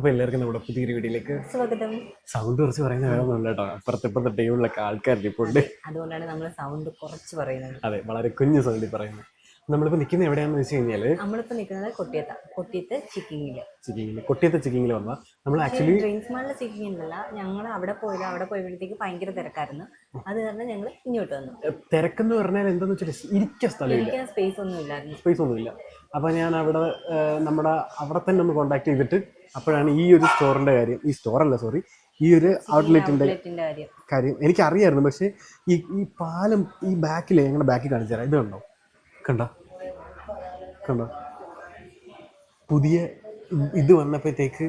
അപ്പോൾ എല്ലാവർക്കും നമ്മുടെ പുതിയൊരു വീഡിയോയിലേക്ക് സ്വാഗതം. സൗണ്ട് കുറച്ച് പറയുന്ന വേണമെന്നുണ്ട് കേട്ടോ. അപ്പുറത്തെ ഇപ്പുറത്തെ ടേബിളിലൊക്കെ ആൾക്കാർ ഇപ്പോൾ ഉണ്ട് അതുകൊണ്ടാണ് നമ്മൾ സൗണ്ട് കുറച്ച് പറയുന്നത്. അതെ വളരെ കുഞ്ഞു സൗണ്ടിൽ പറയുന്നത്. നമ്മളിപ്പോൾ നിൽക്കുന്നത് എവിടെയാണെന്ന് വെച്ച് കഴിഞ്ഞാൽ നമ്മളിപ്പോ നിൽക്കുന്നത് കൊട്ടിയത്ത കൊട്ടിയത്ത് ചിക്കിങ്ങിൽ. ചിക്കിങ്ങിൽ. കൊട്ടിയത്തെ ചിക്കിങ്ങിൽ വന്നാൽ നമ്മൾ ആക്ച്വലി ഡ്രീംസ് മാളിലെ ചിക്കിങ് ഉണ്ടല്ല ഞങ്ങൾ അവിടെ പോയത് അവിടെ പോയപ്പോഴത്തേക്ക് ഭയങ്കര തിരക്കായിരുന്നു. അത് കാരണം ഞങ്ങൾ ഇങ്ങോട്ട് വന്നു. തിരക്കെന്ന് പറഞ്ഞാൽ എന്താന്ന് വെച്ചാൽ ഇരിക്കാൻ സ്ഥലമില്ല സ്പേസ് ഒന്നും ഇല്ലായിരുന്നു. സ്പേസ് ഒന്നും ഇല്ല. അപ്പൊ ഞാൻ അവിടെ നമ്മുടെ അവിടെ തന്നെ ഒന്ന് കോൺടാക്ട് ചെയ്തിട്ട് അപ്പോഴാണ് ഈ ഒരു സ്റ്റോറിന്റെ കാര്യം ഈ സ്റ്റോർ അല്ല സോറി ഈ ഒരു ഔട്ട്ലെറ്റിന്റെ കാര്യം. എനിക്ക് അറിയായിരുന്നു പക്ഷേ ഈ ഈ പാലം ഈ ബാക്കിൽ ഞങ്ങളുടെ ബാക്കിൽ കാണിച്ചു തരാം. ഇത് കണ്ടോ? കണ്ടോ? കണ്ട? പുതിയ ഇത് വന്നപ്പോഴത്തേക്ക്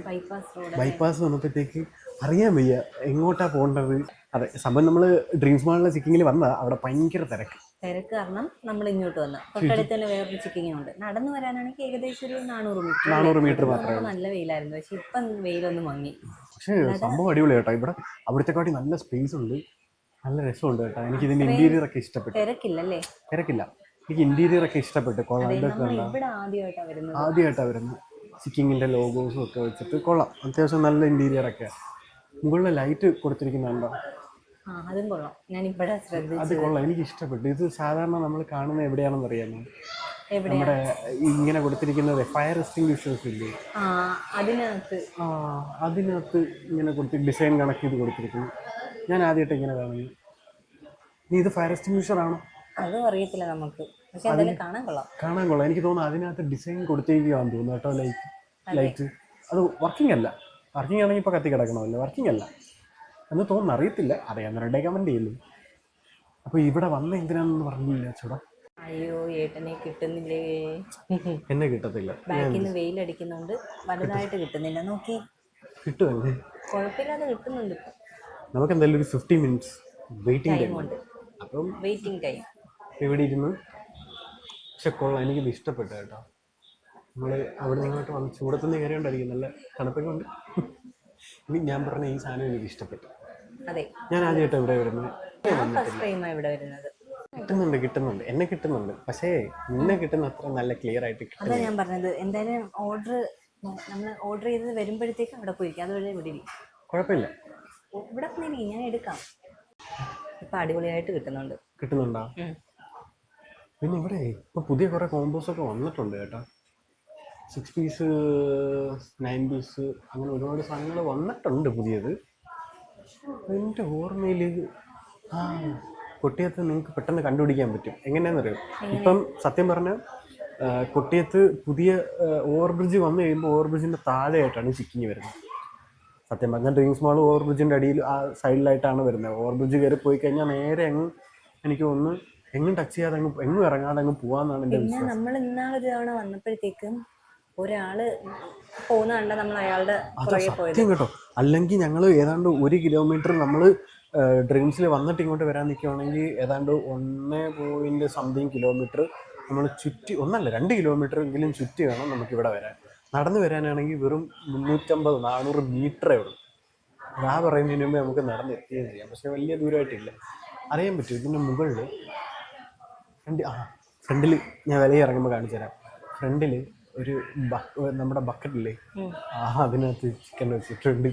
ബൈപ്പാസ് വന്നപ്പോഴത്തേക്ക് അറിയാൻ വയ്യ എങ്ങോട്ടാ പോകേണ്ടത്. അതെ സംഭവം നമ്മൾ ഡ്രീംസ് മാളിലെ ചിക്കിങ്ങിൽ വന്നാൽ അവിടെ ഭയങ്കര തിരക്ക്. തിരക്ക് കാരണം നമ്മൾ ഇങ്ങോട്ട് വന്നു. തൊട്ടടുത്ത് തന്നെ വേറൊരു ചിക്കിങ് ഉണ്ട്. നടന്നു വരാനാണെങ്കിൽ ഏകദേശം ഒരു നാനൂറ് മീറ്റർ നാനൂറ് മീറ്റർ മാത്രമേ നല്ല വെയിലായിരുന്നു. പക്ഷെ ഇപ്പം വെയിലൊന്ന് മങ്ങി. പക്ഷേ സംഭവം അടിപൊളി കേട്ടോ. ഇവിടെ അവിടുത്തെ കാട്ടി നല്ല സ്പേസ് ഉണ്ട്. നല്ല രസമുണ്ട് കേട്ടോ. എനിക്ക് ഇതിന്റെ ഇന്റീരിയർ ഒക്കെ ഇഷ്ടപ്പെട്ടു. തിരക്കില്ല അല്ലേ തിരക്കില്ല. എനിക്ക് ഇന്റീരിയർ ഒക്കെ ഇഷ്ടപ്പെട്ടു. കൊള്ളാം. ഇതൊക്കെ ആദ്യമായിട്ടാണ് വരുന്നത്. സിക്കിങ്ങിന്റെ ലോഗോസും ഒക്കെ വെച്ചിട്ട് കൊള്ളാം. അത്യാവശ്യം നല്ല ഇന്റീരിയർ ഒക്കെ മുകളിൽ ലൈറ്റ് കൊടുത്തിരിക്കുന്നുണ്ടോ അതും കൊള്ളാം. ഞാൻ ഇവിടെ അത് കൊള്ളാം. എനിക്ക് ഇഷ്ടപ്പെട്ടു. ഇത് സാധാരണ നമ്മൾ കാണുന്നത് എവിടെയാണെന്ന് അറിയാമോ? നമ്മുടെ ഇങ്ങനെ കൊടുത്തിരിക്കുന്നത് ഫയർ എക്സ്റ്റിംഗ്വിഷേഴ്സ് ഇല്ലേ? ആ അതിനകത്ത്. ആ അതിനകത്ത് ഇങ്ങനെ കൊടുത്ത് ഡിസൈൻ കണക്ക് ചെയ്ത് കൊടുത്തിരിക്കുന്നു. ഞാൻ ആദ്യമായിട്ട് ഇങ്ങനെ കാണുന്നു. നീ ഇത് ഫയർ എക്സ്റ്റിംഗ്വിഷർ ആണോ? അതും അറിയത്തില്ല നമുക്ക്. പക്ഷെ എന്തായാലും കാണാൻ കൊള്ളാം. കാണാൻ കൊള്ളാം. എനിക്ക് തോന്നുന്നു അതിനകത്ത് ഡിസൈൻ കൊടുത്തിരിക്കുകയാണെന്ന് തോന്നുന്നു കേട്ടോ ലൈറ്റ് ലൈറ്റ് അത് വർക്കിംഗ് അല്ല. വർക്കിംഗ് ആണെങ്കിൽ ഇപ്പോൾ കത്തി കിടക്കണമല്ലോ. വർക്കിംഗ് അല്ല. എന്ന് തോന്നുന്നു അറിയത്തില്ല. അറിയാവുന്നവരുടെ കമന്റ് ചെയ്യല്ലേ അപ്പോൾ ഇവിടെ വന്ന എന്തിനാണെന്ന് പറഞ്ഞില്ല ചേട്ടാ. അയ്യോ ഏട്ടനെ കിട്ടുന്നില്ലേ? എന്നെ കിട്ടത്തില്ല. ബാക്കിൽ നിന്ന് വെയിലടിക്കുന്നുണ്ട് വലുതായിട്ട് കിട്ടുന്നില്ല. നോക്കി. കിട്ടുമല്ലേ? കുഴപ്പമില്ലാതെ കിട്ടുന്നുണ്ട് നമുക്ക് എന്തായാലും ഒരു ഫിഫ്റ്റി മിനിറ്റ്സ് വെയിറ്റിംഗ് ടൈം ഉണ്ട്. അപ്പം വെയിറ്റിംഗ് ടൈം ഇവിടെ ഇരുന്ന് പക്ഷെ കൊള്ളാം എനിക്കിത് ഇഷ്ടപ്പെട്ടു കേട്ടോ. നമ്മൾ അവിടെ നിന്നായിട്ട് വന്ന് ചൂടത്തുനിന്ന് കയറിയോണ്ടായിരിക്കും നല്ല തണുപ്പൊക്കെ ഉണ്ട്. ഇനി ഞാൻ പറഞ്ഞ ഈ സാധനം എനിക്ക് ഇഷ്ടപ്പെട്ടു. അതെ. ഞാൻ ആദ്യമായിട്ട് ഇവിടെ വരുന്നത്. കിട്ടുന്നുണ്ട് കിട്ടുന്നുണ്ട്. എന്നെ കിട്ടുന്നുണ്ട്. പക്ഷേ നിന്നെ കിട്ടുന്ന അത്ര നല്ല ക്ലിയർ ആയിട്ട് കിട്ടും അതാ ഞാൻ പറഞ്ഞത്. എന്തായാലും ഓർഡർ നമ്മൾ ഓർഡർ ചെയ്ത് വരുമ്പോഴത്തേക്ക് അവിടെ പോയിരിക്കും. അതുവഴി ഇവിടെ ഇരിക്കും. കുഴപ്പമില്ല. ഇവിടെ ഞാൻ എടുക്കാം. ഇപ്പൊ അടിപൊളിയായിട്ട് കിട്ടുന്നുണ്ട്. കിട്ടുന്നുണ്ടോ. പിന്നെ ഇവിടെ ഇപ്പോൾ പുതിയ കുറേ കോംബോസ് ഒക്കെ വന്നിട്ടുണ്ട് കേട്ടോ. സിക്സ് പീസ് നയൻ പീസ് അങ്ങനെ ഒരുപാട് സാധനങ്ങൾ വന്നിട്ടുണ്ട് പുതിയത്. എന്റെ ഓർമ്മയിൽ ആ കൊട്ടിയത്ത് നിങ്ങൾക്ക് പെട്ടെന്ന് കണ്ടുപിടിക്കാൻ പറ്റും. എങ്ങനെയാണെന്നറിയോ ഇപ്പം സത്യം പറഞ്ഞാൽ കൊട്ടിയത്ത് പുതിയ ഓവർ ബ്രിഡ്ജ് വന്നു കഴിയുമ്പോൾ ഓവർ ബ്രിഡ്ജിന്റെ താഴെയായിട്ടാണ് ചിക്കിങ് വരുന്നത്. സത്യം പറഞ്ഞാൽ ഡ്രീംസ് മാൾ ഓവർ ബ്രിഡ്ജിന്റെ അടിയിൽ ആ സൈഡിലായിട്ടാണ് വരുന്നത്. ഓവർ ബ്രിഡ്ജ് കയറി പോയി കഴിഞ്ഞാൽ നേരെ അങ്ങ് എനിക്ക് ഒന്ന് എങ്ങും ടച്ച് ചെയ്യാതെ അങ്ങ് എങ്ങും ഇറങ്ങാതെ അങ്ങ് പോവാന്നാണ് എന്റെ പിന്നെ നമ്മൾ ഇന്നാളൊരു തവണ വന്നപ്പോഴത്തേക്കും ഒരാൾ പോകുന്ന കണ്ട നമ്മൾ അയാളുടെ പുറകെ പോയത്. സത്യം കേട്ടോ. അല്ലെങ്കിൽ ഞങ്ങൾ ഏതാണ്ട് ഒരു കിലോമീറ്റർ നമ്മൾ ഡ്രീംസിൽ വന്നിട്ട് ഇങ്ങോട്ട് വരാൻ നിൽക്കുവാണെങ്കിൽ ഏതാണ്ട് ഒന്ന് പോയിന്റ് സംതിങ് കിലോമീറ്റർ നമ്മൾ ചുറ്റി ഒന്നല്ല രണ്ട് കിലോമീറ്റർ എങ്കിലും ചുറ്റി വേണം നമുക്ക് ഇവിടെ വരാൻ. നടന്നു വരാനാണെങ്കിൽ വെറും മുന്നൂറ്റമ്പത് നാനൂറ് മീറ്ററേ ഉള്ളൂ. ഞാൻ പറയുന്നതിന് മുമ്പേ നമുക്ക് നടന്ന് എത്തുകയും ചെയ്യാം. പക്ഷേ വലിയ ദൂരമായിട്ടില്ല അറിയാൻ പറ്റും ഇതിന്റെ മുകളിൽ ഫ്രണ്ട് ആ ഫ്രണ്ടിൽ ഞാൻ വില ഇറങ്ങുമ്പോൾ കാണിച്ചു തരാം. ഫ്രണ്ടിൽ ഒരു നമ്മുടെ ബക്കറ്റില്ലേ? ആ അതിനകത്ത് ചിക്കൻ വെച്ചിട്ടുണ്ട്.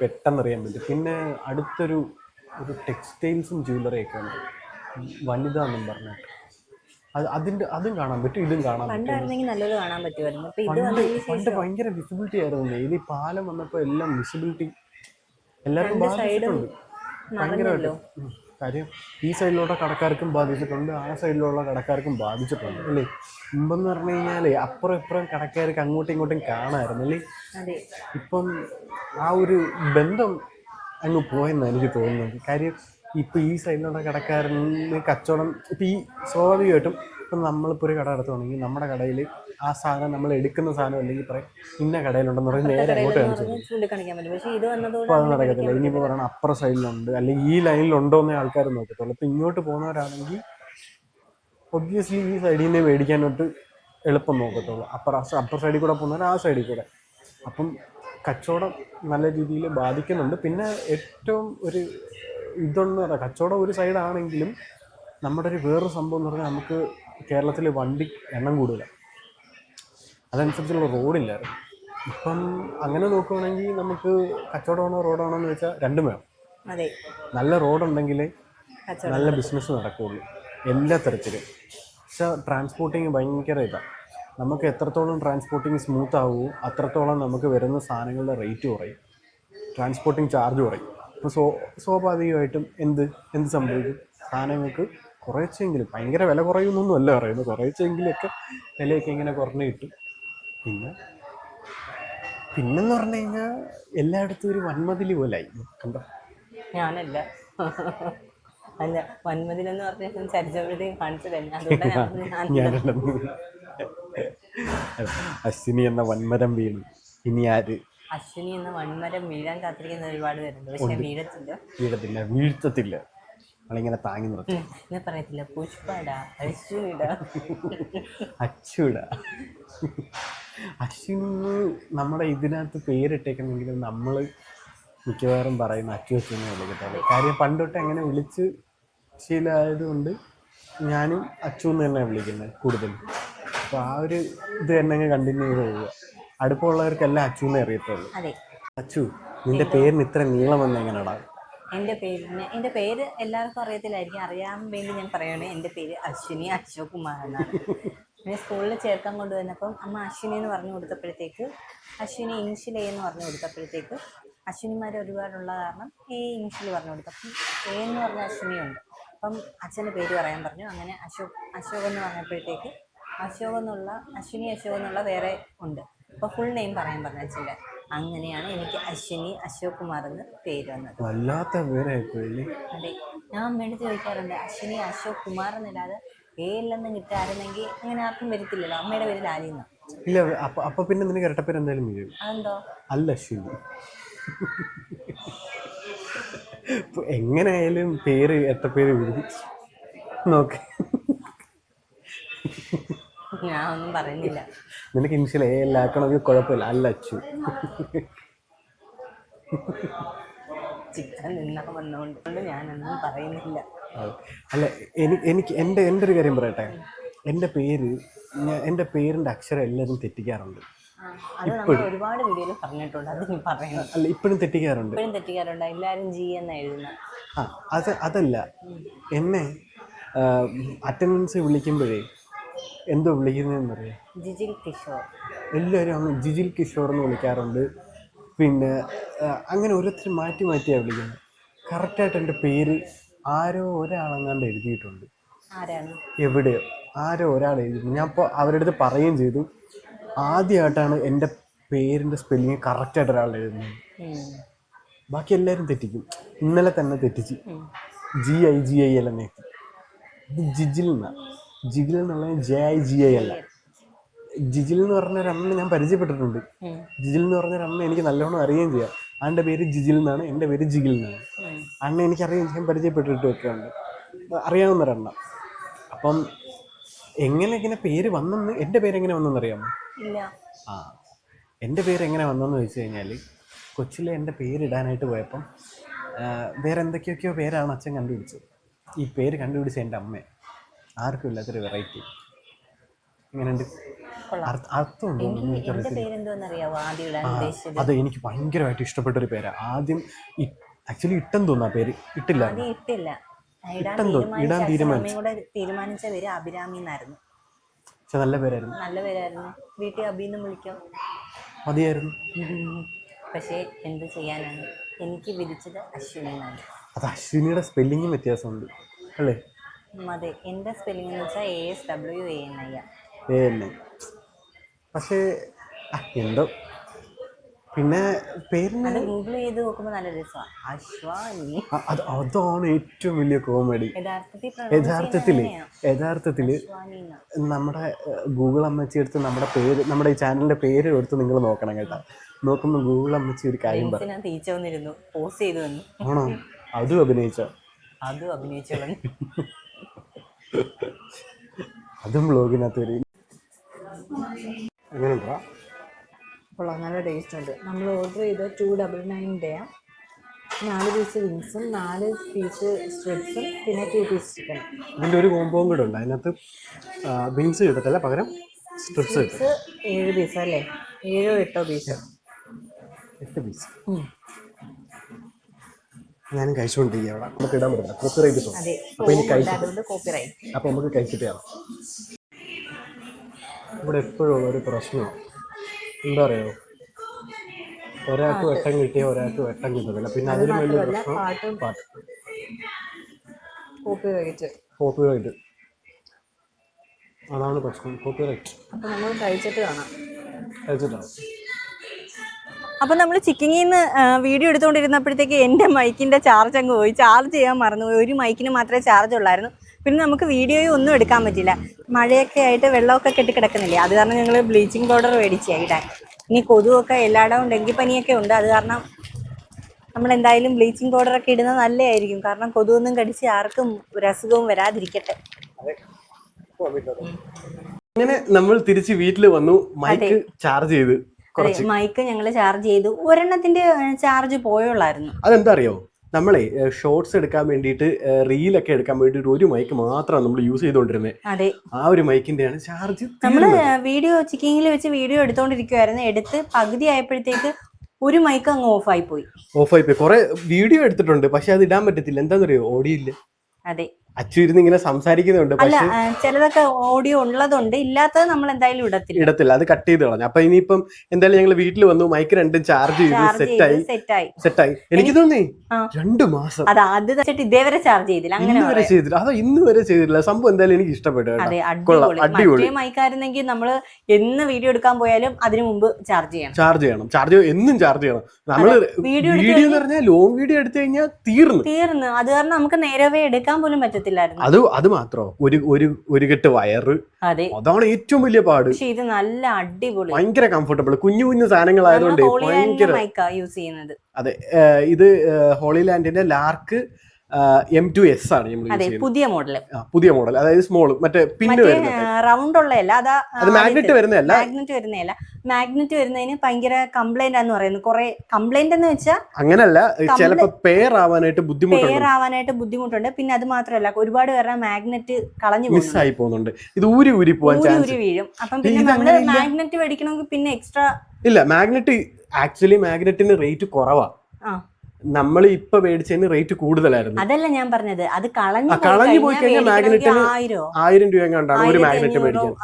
പെട്ടെന്ന് അറിയാൻ പറ്റും. പിന്നെ അടുത്തൊരു ഒരു ടെക്സ്റ്റൈൽസും ജ്വല്ലറിയൊക്കെ ഉണ്ട്. വനിത എന്നും പറഞ്ഞിട്ട്. അത് അതിന്റെ അതും കാണാൻ പറ്റും ഇതും കാണാൻ പറ്റും. പണ്ട് ഭയങ്കര വിസിബിലിറ്റി ആയിരുന്നു. ഇനി പാലം വന്നപ്പോൾ എല്ലാം വിസിബിലിറ്റി എല്ലാവർക്കും ബാധിച്ചിട്ടുണ്ട് ഭയങ്കരമായിട്ട്. കാര്യം ഈ സൈഡിലുള്ള കടക്കാർക്കും ബാധിച്ചിട്ടുണ്ട് ആ സൈഡിലുള്ള കടക്കാർക്കും ബാധിച്ചിട്ടുണ്ട്. അല്ലേ? മുമ്പെന്ന് പറഞ്ഞു കഴിഞ്ഞാൽ അപ്പുറം ഇപ്പുറം കടക്കാർക്ക് അങ്ങോട്ടും ഇങ്ങോട്ടും കാണാമായിരുന്നു അല്ലേ? ഇപ്പം ആ ഒരു ബന്ധം അങ്ങ് പോയെന്നാണ് എനിക്ക് തോന്നുന്നത്. കാര്യം ഇപ്പം ഈ സൈഡിലുള്ള കടക്കാരന് കച്ചവടം ഇപ്പം ഈ സ്വാഭാവികമായിട്ടും ഇപ്പം നമ്മളിപ്പോൾ ഒരു കട നടത്തുകയാണെങ്കിൽ നമ്മുടെ കടയിൽ ആ സാധനം നമ്മൾ എടുക്കുന്ന സാധനം അല്ലെങ്കിൽ പറയും ഇന്ന കടയിലുണ്ടെന്ന് പറഞ്ഞ് നേരെ അങ്ങോട്ട് അപ്പോൾ അത് നടക്കത്തില്ല. ഇനിയിപ്പോൾ പറയണം അപ്പുറ സൈഡിലുണ്ട്. അല്ലെങ്കിൽ ഈ ലൈനിലുണ്ടോ എന്നേ ആൾക്കാർ നോക്കത്തുള്ളൂ. അപ്പോൾ ഇങ്ങോട്ട് പോകുന്നവരാണെങ്കിൽ ഒബ്വിയസ്ലി ഈ സൈഡിൽ നിന്ന് മേടിക്കാനായിട്ട് എളുപ്പം നോക്കത്തുള്ളൂ. അപ്പുറ അപ്പുറ സൈഡിൽ കൂടെ പോകുന്നവർ ആ സൈഡിൽ കൂടെ. അപ്പം കച്ചവടം നല്ല രീതിയിൽ ബാധിക്കുന്നുണ്ട്. പിന്നെ ഏറ്റവും ഒരു ഇതെന്ന് പറയാം കച്ചവടം ഒരു സൈഡാണെങ്കിലും നമ്മുടെ ഒരു വേറൊരു സംഭവം എന്ന് പറഞ്ഞാൽ നമുക്ക് കേരളത്തിൽ വണ്ടി എണ്ണം കൂടുതലാണ് അതനുസരിച്ചുള്ള റോഡില്ലായിരുന്നു. ഇപ്പം അങ്ങനെ നോക്കുവാണെങ്കിൽ നമുക്ക് കച്ചവടമാണോ റോഡാണോ എന്ന് വെച്ചാൽ രണ്ടും വേണം. അതെ. നല്ല റോഡുണ്ടെങ്കിൽ നല്ല ബിസിനസ് നടക്കുകയുള്ളൂ എല്ലാ തരത്തിലും. പക്ഷേ ട്രാൻസ്പോർട്ടിങ് ഭയങ്കര ഇതാണ് നമുക്ക് എത്രത്തോളം ട്രാൻസ്പോർട്ടിങ് സ്മൂത്ത് ആവുമോ അത്രത്തോളം നമുക്ക് വരുന്ന സാധനങ്ങളുടെ റേറ്റ് കുറയും. ട്രാൻസ്പോർട്ടിങ് ചാർജ് കുറയും. അപ്പോൾ സ്വ സ്വാഭാവികമായിട്ടും എന്ത് എന്ത് സംഭവിക്കും? സാധനങ്ങൾക്ക് കുറച്ചെങ്കിലും ഭയങ്കര വില കുറയുന്നൊന്നും അല്ല പറയുന്നത്. കുറച്ചെങ്കിലൊക്കെ വിലയൊക്കെ ഇങ്ങനെ കുറഞ്ഞു കിട്ടും. പിന്നെ? പിന്നെന്ന് പറഞ്ഞു കഴിഞ്ഞാൽ എല്ലായിടത്തും ഒരു വൻമതിൽ പോലായി. കണ്ടോ? ഞാനല്ല. അല്ല വൻമതിലെന്ന് പറഞ്ഞ ചരിച്ചപ്പോഴത്തേക്ക് കാണിച്ചു തന്നെ അതുകൊണ്ട് ഞാൻ ഞാനുണ്ടെന്ന് അശ്വിനി എന്ന വന്മരം വീണു. ഇനി ആര്? അശ്വിനി എന്ന വന്മരം വീഴാൻ കാത്തിരിക്കുന്ന ഒരുപാട് പേരുണ്ട്. പക്ഷെ വീഴത്തില്ല. വീഴത്തില്ല. വീഴ്ത്തത്തില്ല. നമ്മളിങ്ങനെ താങ്ങി നിർത്തും. ഞാൻ പറയത്തില്ല. പുഷ്പടാ അച്ചുട അശ്വിന് നമ്മുടെ ഇതിനകത്ത് പേരിട്ടേക്കുന്നെങ്കിലും നമ്മൾ മിക്കവാറും പറയുന്ന അച്ചു അച്ഛനെ വിളിക്കട്ടെ കാര്യം പണ്ടൊട്ട് അങ്ങനെ വിളിച്ച് ശീലമായതുകൊണ്ട് ഞാനും അച്ചു എന്ന് തന്നെ വിളിക്കുന്നത് കൂടുതൽ. അപ്പോൾ ആ ഒരു ഇത് തന്നെ അങ്ങ് കണ്ടിന്യൂ ചെയ്ത് പോവുക. അടുപ്പമുള്ളവർക്കെല്ലാം അച്ചു എന്നേ അറിയത്തുള്ളൂ അച്ചു നിന്റെ പേരിന് ഇത്ര നീളം വന്ന എങ്ങനെയാടാ എന്റെ പേരിന് എന്റെ പേര് എല്ലാവർക്കും അറിയത്തില്ലായിരിക്കും. അറിയാൻ വേണ്ടി ഞാൻ പറയുകയാണ് എന്റെ പേര് അശ്വിനി അശോക് കുമാർ എന്നാണ് ഞാൻ സ്കൂളിൽ ചേർക്കാൻ കൊണ്ടുവന്നപ്പം അമ്മ അശ്വിനി എന്ന് പറഞ്ഞു കൊടുത്തപ്പോഴത്തേക്ക് അശ്വിനി ഇൻഷിൽ എന്ന് പറഞ്ഞു കൊടുത്തപ്പോഴത്തേക്ക് അശ്വിനിമാർ ഒരുപാടുള്ള കാരണം ഏ ഇൻഷിൽ പറഞ്ഞു കൊടുത്തു. അപ്പം എ എന്ന് പറഞ്ഞ അശ്വിനിയുണ്ട് അപ്പം അച്ഛന്റെ പേര് പറയാൻ പറഞ്ഞു. അങ്ങനെ അശോക് അശോക് എന്ന് പറഞ്ഞപ്പോഴത്തേക്ക് അശോക് എന്നുള്ള അശ്വിനി അശോക് എന്നുള്ള വേറെ ഉണ്ട്. അപ്പോൾ ഫുൾ നെയിം പറയാൻ പറഞ്ഞു അച്ഛന്റെ. അങ്ങനെയാണ് എനിക്ക് അശ്വിനി അശോക് കുമാർ എന്ന് പേര് വന്നത്. വല്ലാത്ത പേരായിപ്പോയില്ലേ അതെ ഞാൻ വേണ്ടി ചോദിക്കാറുണ്ട് അശ്വിനി അശോക് കുമാർ എന്നല്ലാതെ എ എല്ലെന്ന് കിട്ടായിരുന്നെങ്കിൽ അങ്ങനെ ആർക്കും വരത്തില്ലല്ലോ അമ്മയുടെ പേരിൽ ആരെയും ഇല്ല അപ്പൊ അപ്പൊ പിന്നെ നിനക്ക് ഇരട്ടപ്പേര് എന്തായാലും വീഴും അതെന്തോ? അല്ല അശ്വിനി. എങ്ങനെയായാലും പേര് എത്ര പേര് വീഴും നോക്ക്. ഞാൻ ഒന്നും പറയുന്നില്ല. നിനക്ക് ഇനിഷ്യൽ എ എല്ലാക്കണമെങ്കിൽ കുഴപ്പമില്ല. അല്ല അച്ചു. ചിക്കൻ നിന്നാ വന്നുകൊണ്ട് ഞാനൊന്നും പറയുന്നില്ല. അല്ല എനിക്ക് എന്റെ എന്റെ ഒരു കാര്യം പറയട്ടെ. എന്റെ പേര് ഞാൻ എന്റെ പേരിന്റെ അക്ഷരം എല്ലാവരും തെറ്റിക്കാറുണ്ട്. ഒരുപാട് വീഡിയോയിൽ പറഞ്ഞിട്ടുണ്ട്. അത് നീ പറയണം. അല്ല ഇപ്പോഴും തെറ്റിക്കാറുണ്ട്. ഇപ്പോഴും തെറ്റിക്കാറുണ്ട്. എല്ലാവരും ജി എന്ന് എഴുതുന്നത് ആ അത് അതല്ല. എന്നെ അറ്റൻഡൻസ് വിളിക്കുമ്പോഴേ എന്തോ വിളിക്കുന്നതെന്നറിയാം? ജിജിൽ കിഷോർ. എല്ലാവരും അങ്ങ് ജിജിൽ കിഷോർ എന്ന് വിളിക്കാറുണ്ട്. പിന്നെ അങ്ങനെ ഓരോരുത്തർ മാറ്റി മാറ്റിയാണ് വിളിക്കുന്നത്. കറക്റ്റായിട്ട് എന്റെ പേര് ആരോ ഒരാളെങ്ങാണ്ട് എഴുതിയിട്ടുണ്ട്. ആരാണ്? എവിടെയോ ആരോ ഒരാൾ എഴുതി ഞാൻ ഇപ്പോൾ അവരുടെ അടുത്ത് പറയുകയും ചെയ്തു. ആദ്യമായിട്ടാണ് എന്റെ പേരിന്റെ സ്പെല്ലിങ് കറക്റ്റായിട്ട് ഒരാൾ എഴുതുന്നത്. ബാക്കി എല്ലാവരും തെറ്റിക്കും. ഇന്നലെ തന്നെ തെറ്റിച്ച്. ജി ഐ ജി ഐ എല്ലാം നീക്കി ഇത് ജിജിൽ എന്നാ. ജിഗിൽ എന്നുള്ളത് ജെ ഐ ജി ഐ അല്ല ജിജിൽ എന്ന് പറഞ്ഞ ഒരു അമ്മ ഞാൻ പരിചയപ്പെട്ടിട്ടുണ്ട്. ജിജിൽ എന്ന് പറഞ്ഞ ഒരു അമ്മ എനിക്ക് നല്ലോണം അറിയുകയും ചെയ്യാം. അവന്റെ പേര് ജിജിൽ എന്നാണ് എന്റെ പേര് ജിഗിൽ എന്നാണ്. അണ്ണ എനിക്ക് അറിയുകയും ചെയ്യാൻ പരിചയപ്പെട്ടിട്ട് ഒക്കെ ഉണ്ട് അറിയാവുന്ന ഒരെണ്ണ. അപ്പം എങ്ങനെ ഇങ്ങനെ പേര് വന്നെന്ന് എന്റെ പേര് എങ്ങനെ വന്നെന്ന് അറിയാമോ ആ. എന്റെ പേര് എങ്ങനെ വന്നെന്ന് വെച്ച് കഴിഞ്ഞാൽ കൊച്ചിലെ എന്റെ പേരിടാനായിട്ട് പോയപ്പം വേറെ എന്തൊക്കെയൊക്കെയോ പേരാണ് അച്ഛൻ കണ്ടുപിടിച്ചത്. ഈ പേര് കണ്ടുപിടിച്ച എന്റെ അമ്മ ആർക്കും ഇല്ലാത്തൊരു വെറൈറ്റി അർത്ഥ- അർത്ഥമുണ്ടോ? അത് എനിക്ക് ഭയങ്കരമായിട്ട് ഇഷ്ടപ്പെട്ടൊരു പേരാണ് ആദ്യം ആക്ച്വലി ഇട്ടെന്ന് തോന്നാ പേര്. ഇട്ടില്ല. ഇടാൻ തീരുമാനിച്ച പേര് അഭിരാമി എന്നായിരുന്നു. പക്ഷെ നല്ല പേരായിരുന്നു. നല്ല പേരായിരുന്നു. വീട്ടിൽ അഭിന്ന് വിളിക്കാം. മതിയായിരുന്നു. പക്ഷേ എന്ത് ചെയ്യാനാണ്? എനിക്ക് വിധിച്ചത് അശ്വിനി എന്നാണ്. അത് അശ്വിനിയുടെ സ്പെല്ലിങ്ങും വ്യത്യാസമുണ്ട്. അല്ലേ? അതെ. എന്റെ സ്പെല്ലിംഗ് എന്ന് വെച്ചാൽ A S W A N I ആ തന്നെ പക്ഷേ എന്തോ. പിന്നെ പേരിന് ഗൂഗിൾ ചെയ്ത് നോക്കുമ്പോൾ നല്ല രസമാണ്. അശ്വാനി അത് അതാണ് ഏറ്റവും വലിയ കോമഡി. യഥാർത്ഥത്തിൽ യഥാർത്ഥത്തിൽ. നമ്മുടെ ഗൂഗിൾ അമ്മച്ചി എടുത്ത് നമ്മുടെ പേര് നമ്മുടെ ഈ ചാനലിന്റെ പേര് എടുത്ത് നിങ്ങൾ നോക്കണം കേട്ടോ. നോക്കുമ്പോൾ ഗൂഗിൾ അമ്മച്ചി ഒരു കാര്യം പറഞ്ഞു ചെയ്തു വന്നു. ആണോ? അതും അഭിനയിച്ച? അതും അഭിനയിച്ചോളൂ അതും ബ്ലോഗിനകത്ത് വരും. എങ്ങനെയുണ്ടാ? കൊള്ളാം നല്ല ടേസ്റ്റ് ഉണ്ട്. നമ്മൾ ഓർഡർ ചെയ്ത ടു ഡബിൾ നയന്റെയാണ് നാല് പീസ് വിങ്സും നാല് പീസ് സ്ട്രിപ്സും പിന്നെ ടു പീസ് ചിക്കൻ ഇതിന്റെ ഒരു കോമ്പോം കൂടെ ഉണ്ട്. അതിനകത്ത് വിങ്സ് കിട്ടത്തില്ല പകരം സ്ട്രിപ്സ് സ്ട്രിപ്സ് ഏഴ് പീസ് അല്ലേ? ഏഴോ എട്ടോ പീസ് എട്ട് പീസ് ഞാനും കഴിച്ചുകൊണ്ടിരിക്കുക അവിടെ നമുക്ക് ഇടാൻ പറ്റില്ല. കോപ്പി റൈറ്റ് അതെ. അപ്പൊ ഇനി കഴിച്ചു കോപ്പിറൈറ്റ് അപ്പൊ നമുക്ക് കഴിച്ചിട്ട് ഇവിടെ എപ്പോഴും ഉള്ളൊരു പ്രശ്നമാണ് എന്താ പറയുക ഒരാൾക്ക് വെട്ടം കിട്ടിയ ഒരാൾക്ക് വെട്ടം കിട്ടുന്നില്ല പിന്നെ അതിലും വലിയ പ്രശ്നം പാട്ടും. പാട്ട്. കോപ്പിറൈറ്റ്. കോപ്പിറൈറ്റ്. അതാണ് പ്രശ്നം. കോപ്പിറൈറ്റ്. അപ്പോൾ നമ്മൾ കഴിച്ചിട്ട് കാണാം. കഴിച്ചിട്ടാണ് അപ്പം നമ്മൾ ചിക്കിങ്ങിൽ നിന്ന് വീഡിയോ എടുത്തുകൊണ്ടിരുന്നപ്പോഴത്തേക്ക് എന്റെ മൈക്കിന്റെ ചാർജ് അങ്ങ് പോയി. ചാർജ് ചെയ്യാൻ മറന്നുപോയി. ഒരു മൈക്കിന് മാത്രമേ ചാർജ് ഉള്ളായിരുന്നു. പിന്നെ നമുക്ക് വീഡിയോയും ഒന്നും എടുക്കാൻ പറ്റില്ല. മഴയൊക്കെ ആയിട്ട് വെള്ളമൊക്കെ കെട്ടി കിടക്കുന്നില്ലേ? അത് കാരണം ഞങ്ങൾ ബ്ലീച്ചിങ് പൗഡർ മേടിച്ചാ ഇടാൻ. ഇനി കൊതുവൊക്കെ എല്ലായിടവും ഡെങ്കിപ്പനിയൊക്കെ ഉണ്ട്. അത് കാരണം നമ്മൾ എന്തായാലും ബ്ലീച്ചിങ് പൗഡർ ഒക്കെ ഇടുന്നത് നല്ലതായിരിക്കും. കാരണം കൊതുവൊന്നും കടിച്ച് ആർക്കും ഒരു അസുഖവും വരാതിരിക്കട്ടെ. അങ്ങനെ നമ്മൾ തിരിച്ച് വീട്ടിൽ വന്നു. മൈക്ക് ചാർജ് ചെയ്ത് മൈക്ക് ഞങ്ങൾ ചാർജ് ചെയ്തു. ഒരെണ്ണത്തിന്റെ ചാർജ് പോയുള്ളായിരുന്നു. അതെന്താ അറിയോ? നമ്മളെ ഷോർട്സ് എടുക്കാൻ വേണ്ടിയിട്ട് റീലൊക്കെ എടുക്കാൻ വേണ്ടിയിട്ട് ഒരു മൈക്ക് മാത്രമാണ് നമ്മൾ യൂസ് ചെയ്തുകൊണ്ടിരുന്നത് അതെ. ആ ഒരു മൈക്കിന്റെയാണ് ചാർജ് നമ്മൾ വീഡിയോ ചിക്കിങ്ങിൽ വെച്ച് വീഡിയോ എടുത്തോണ്ടിരിക്കുവായിരുന്നു. എടുത്ത് പകുതി ആയപ്പോഴത്തേക്ക് ഒരു മൈക്ക് അങ്ങ് ഓഫ് ആയി പോയി. ഓഫ് ആയി പോയി. കുറെ വീഡിയോ എടുത്തിട്ടുണ്ട് പക്ഷെ അത് ഇടാൻ പറ്റത്തില്ല. എന്താണെന്നറിയോ ഓടിയില്ല അതെ. അച്ചു ഇരുന്ന് ഇങ്ങനെ സംസാരിക്കുന്നുണ്ട് അല്ല ചിലതൊക്കെ ഓഡിയോ ഉള്ളതുണ്ട് ഇല്ലാത്തത് നമ്മൾ എന്തായാലും ഇടത്തില്ല. ഇടത്തില്ല അത് കട്ട് ചെയ്ത് കളഞ്ഞു. അപ്പൊ ഇനിയിപ്പം എന്തായാലും ഞങ്ങൾ വീട്ടിൽ വന്നു മൈക്ക് രണ്ടും ചാർജ് ചെയ്ത് സെറ്റായി സെറ്റായി സെറ്റായി എനിക്ക് തോന്നി. രണ്ടു മാസം. അത് ഇതേവരെ ചാർജ് ചെയ്തില്ല. അങ്ങനെ വരെ ചെയ്തില്ല. അതോ ഇന്ന് വരെ ചെയ്തില്ല സംഭവം എന്തായാലും എനിക്ക് ഇഷ്ടപ്പെട്ടു അടിപൊളി. മൈക്കായിരുന്നെങ്കിൽ നമ്മൾ എന്ന് വീഡിയോ എടുക്കാൻ പോയാലും അതിനു മുമ്പ് ചാർജ് ചെയ്യണം. ചാർജ് ചെയ്യണം. ചാർജ് എന്നും ചാർജ് ചെയ്യണം. നമ്മൾ വീഡിയോ വീഡിയോ എന്ന് പറഞ്ഞാൽ ലോങ് വീഡിയോ എടുത്തു കഴിഞ്ഞാൽ തീർന്നു. തീർന്നു. അത് കാരണം നമുക്ക് നേരവേ എടുക്കാൻ പോലും പറ്റത്തില്ലായിരുന്നു. അത് അത് മാത്രോ? ഒരു ഒരു ഒരു കെട്ട് വയറ്. അതെ. അതാണ് ഏറ്റവും വലിയ പാട്. പക്ഷെ ഇത് നല്ല അടിപൊളി. ഭയങ്കര കംഫർട്ടബിൾ കുഞ്ഞു കുഞ്ഞു സാധനങ്ങൾ ആയതുകൊണ്ട് ഭയങ്കര യൂസ് ചെയ്യുന്നത്. അതെ ഇത് ഹോളി ലാൻഡിന്റെ ലാർക്ക് എം ടു എസ് ആണ് നമ്മൾ പുതിയ മോഡൽ പുതിയ മോഡൽ അതായത് സ്മോൾ മറ്റേ പിന്നെ റൗണ്ട് ഉള്ളതല്ല അതാ മാഗ്നറ്റ് വരുന്നതല്ല? മാഗ്നറ്റ് വരുന്നതല്ല. മാഗ്നറ്റ് വരുന്നതിന് ഭയങ്കര കംപ്ലൈന്റ് ആന്ന് പറയുന്നത് കുറെ കംപ്ലൈന്റ് എന്ന് വെച്ചാൽ അങ്ങനല്ല ചിലപ്പോൾ പെയർ ആവാനായിട്ട് ബുദ്ധിമുട്ടുണ്ട്. പെയർ ആവാനായിട്ട് ബുദ്ധിമുട്ടുണ്ട്. പിന്നെ അത് മാത്രമല്ല ഒരുപാട് പേരുടെ മാഗ്നറ്റ് കളഞ്ഞു മിസ് മിസ്സായി പോകുന്നുണ്ട്. ഇത് ഊരി ഊരി പോവാൻ ഊരി വീഴും. അപ്പം പിന്നെ നമ്മൾ. മാഗ്നറ്റ് മേടിക്കണമെങ്കിൽ പിന്നെ എക്സ്ട്രാ ഇല്ല മാഗ്നറ്റ് ആക്ച്വലി മാഗ്നറ്റിന് റേറ്റ് കുറവാ. നമ്മൾ ഇപ്പൊ മേടിച്ചതിന് റേറ്റ് കൂടുതലായിരുന്നു. അതല്ല ഞാൻ പറഞ്ഞത്. അത് കളഞ്ഞു കളഞ്ഞു പോയി കഴിഞ്ഞാൽ മാഗ്നറ്റിന് ആയിരം. രൂപ എങ്ങാണ്ടാണ്? ഒരു മാഗ്നറ്റ് മേടിക്കാൻ.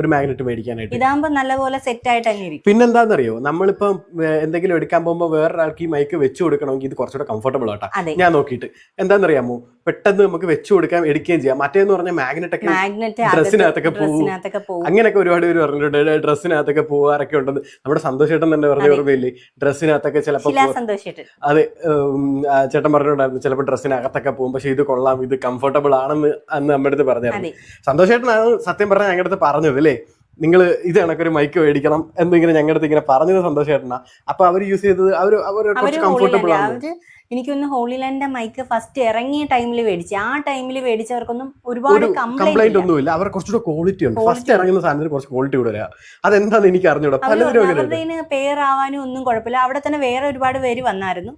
ഒരു മാഗ്നറ്റ് മേടിക്കാനായിട്ട്. ഇതാകുമ്പോ നല്ലപോലെ സെറ്റ് ആയിട്ട് തന്നെ ഇരിക്കും. പിന്നെന്താണെന്നറിയോ നമ്മളിപ്പം എന്തെങ്കിലും എടുക്കാൻ പോകുമ്പോൾ വേറൊരാൾക്ക് ഈ മൈക്ക് വെച്ച് കൊടുക്കണമെങ്കിൽ ഇത് കുറച്ചുകൂടെ കംഫർട്ടബിൾ ആട്ടാ. അതെ. ഞാൻ നോക്കിയിട്ട്. എന്താണെന്നറിയാമോ പെട്ടെന്ന് നമുക്ക് വെച്ച് കൊടുക്കാം എടുക്കുകയും ചെയ്യാം. മറ്റേന്ന് പറഞ്ഞാൽ മാഗ്നറ്റ് ഒക്കെ മാഗ്നറ്റ് ഡ്രസ്സിനകത്തൊക്കെ പോവും. ഡ്രസ്സിനകത്തൊക്കെ പോകും അങ്ങനെയൊക്കെ ഒരുപാട് പേര് പറഞ്ഞിട്ടുണ്ട്. ഡ്രസ്സിനകത്തൊക്കെ പോവാറൊക്കെ ഉണ്ടെന്ന്. നമ്മുടെ സന്തോഷേട്ടൻ തന്നെ പറഞ്ഞ. ഓർമ്മയില്ലേ? ഡ്രസ്സിനകത്തൊക്കെ ചിലപ്പോൾ ശിലാ സന്തോഷിട്ട് അതെ ഉം, ആ, ചേട്ടൻ പറഞ്ഞിട്ടുണ്ടായിരുന്നു. ചിലപ്പോൾ ഡ്രസ്സിനകത്തൊക്കെ പോകും പക്ഷെ ഇത് കൊള്ളാം. ഇത് കംഫർട്ടബിൾ ആണെന്ന് അന്ന് നമ്മുടെ അടുത്ത് പറഞ്ഞായിരുന്നു. അതെ. സന്തോഷേട്ടനാണ് സത്യം പറഞ്ഞാൽ ഞങ്ങളുടെ അടുത്ത് പറഞ്ഞത് അല്ലേ? നിങ്ങൾ ഇത് ഒരു മൈക്ക് മേടിക്കണം എന്നിങ്ങനെ ഞങ്ങളുടെ അടുത്ത് ഇങ്ങനെ പറഞ്ഞത് സന്തോഷമായിട്ടാ അപ്പൊ അവർ യൂസ് ചെയ്തത് അവർ അവർ കംഫർട്ടബിൾ ആണ്. എനിക്കൊന്ന് ഹോളിലാൻഡിന്റെ മൈക്ക് ഫസ്റ്റ് ഇറങ്ങിയ ടൈമിൽ മേടിച്ചു. ആ ടൈമിൽ മേടിച്ചവർക്കൊന്നും ഒരുപാട് ഒരു കംപ്ലൈന്റ് ഒന്നുമില്ല. അവർ കുറച്ചുകൂടെ ക്വാളിറ്റി ഉണ്ട്. ഫസ്റ്റ് ഇറങ്ങുന്ന സാധനത്തിന് കുറച്ച് ക്വാളിറ്റി കൂടുതലാ. അതെന്താന്ന് എനിക്ക് അറിഞ്ഞൂടാ. പലതിനും പേരാവാനും ഒന്നും കുഴപ്പമില്ല. അവിടെ തന്നെ വേറെ ഒരുപാട് പേര് വന്നായിരുന്നു.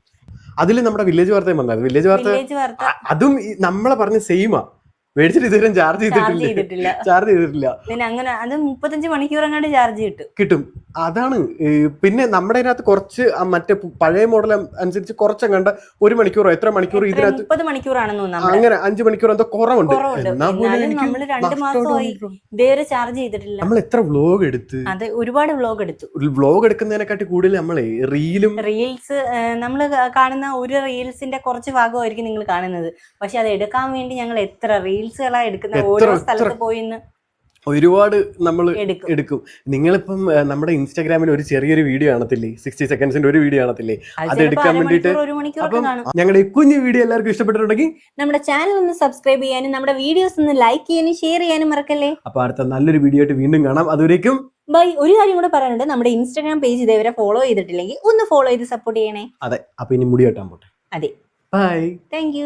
അതിൽ നമ്മുടെ വില്ലേജ് വാർത്തയും വന്നായിരുന്നു. വില്ലേജ് വാർത്ത അതും നമ്മളെ പറഞ്ഞ സെയിമാ മേടിച്ചിട്ട് ഇതുവരെ ചാർജ് ചെയ്തിട്ടില്ല? ചാർജ് ചെയ്തിട്ടില്ല. പിന്നെ അങ്ങനെ അത് മുപ്പത്തഞ്ച് മണിക്കൂർ അങ്ങോട്ട് ചാർജ് കിട്ടും. കിട്ടും. അതാണ്. പിന്നെ നമ്മുടെ അതിനകത്ത് കുറച്ച് മറ്റേ പഴയ മോഡൽ അനുസരിച്ച് കുറച്ചങ്ങണ്ട ഒരു മണിക്കൂറോ എത്ര മണിക്കൂർ ഇതിനകത്ത് മണിക്കൂറാണെന്ന് അങ്ങനെ അഞ്ചു മണിക്കൂർ എന്തോ കുറവുണ്ട്. ഇതേവരെ ചാർജ് ചെയ്തിട്ടില്ല. നമ്മൾ എത്ര വ്ലോഗ് എടുത്ത്? അത് ഒരുപാട് വ്ലോഗ് എടുത്തു. വ്ലോഗ് എടുക്കുന്നതിനെക്കാട്ടി കൂടുതൽ നമ്മൾ റീലും റീൽസ് നമ്മൾ കാണുന്ന ഒരു റീൽസിന്റെ കുറച്ച് ഭാഗമായിരിക്കും നിങ്ങൾ കാണുന്നത്. പക്ഷെ അത് എടുക്കാൻ വേണ്ടി ഞങ്ങൾ എത്ര റീൽസുകളാണ് എടുക്കുന്ന ഓരോ സ്ഥലത്ത് പോയി നിന്ന് ഒരുപാട് നമ്മൾ എടുക്കും. നിങ്ങളിപ്പം നമ്മുടെ ഇൻസ്റ്റാഗ്രാമിൽ ഒരു ചെറിയൊരു വീഡിയോ കാണത്തില്ലേ? സിക്സ്റ്റി സെക്കൻഡ്സിന്റെ ഒരു വീഡിയോ കാണത്തില്ലേ? അത് എടുക്കാൻ വേണ്ടിട്ട് അപ്പം ഞങ്ങളുടെ ഈ കുഞ്ഞു വീഡിയോ എല്ലാവർക്കും ഇഷ്ടപ്പെട്ടിട്ടുണ്ടെങ്കിൽ നമ്മുടെ ചാനൽ ഒന്ന് സബ്സ്ക്രൈബ് ചെയ്യാനും നമ്മുടെ വീഡിയോസ് ഒന്ന് ലൈക്ക് ചെയ്യാനും ഷെയർ ചെയ്യാനും മറക്കല്ലേ? അപ്പൊ അടുത്ത നല്ലൊരു വീഡിയോ ആയിട്ട് വീണ്ടും കാണാം. അതുവരേക്കും ബൈ. ഒരു കാര്യം കൂടെ പറയാനുണ്ട്. നമ്മുടെ ഇൻസ്റ്റാഗ്രാം പേജ് ഇതേവരെ ഫോളോ ചെയ്തിട്ടില്ലെങ്കിൽ ഒന്ന് ഫോളോ ചെയ്ത് സപ്പോർട്ട് ചെയ്യണേ. അതെ. അപ്പൊ ഇനി മുടി വെട്ടാൻ പോട്ടെ. അതെ. ബൈ താങ്ക്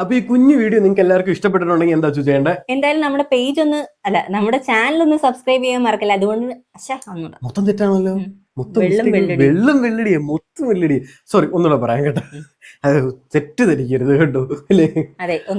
അപ്പൊ ഈ കുഞ്ഞു വീഡിയോ നിങ്ങൾക്ക് എല്ലാവർക്കും ഇഷ്ടപ്പെട്ടിട്ടുണ്ടെങ്കിൽ എന്താ ചെയ്യേണ്ടത് എന്തായാലും നമ്മുടെ പേജ് ഒന്ന് അല്ല നമ്മുടെ ചാനൽ ഒന്ന് സബ്സ്ക്രൈബ് ചെയ്യാൻ മറക്കില്ല? അതുകൊണ്ട് മൊത്തം തെറ്റാണല്ലോ. മൊത്തം വെള്ളം. വെള്ളടിയെ. മൊത്തം വെള്ളടിയെ. സോറി ഒന്നുകൂടെ പറയാം കേട്ടോ. അത് തെറ്റ് ധരിക്കരുത് കേട്ടോ അല്ലേ? അതെ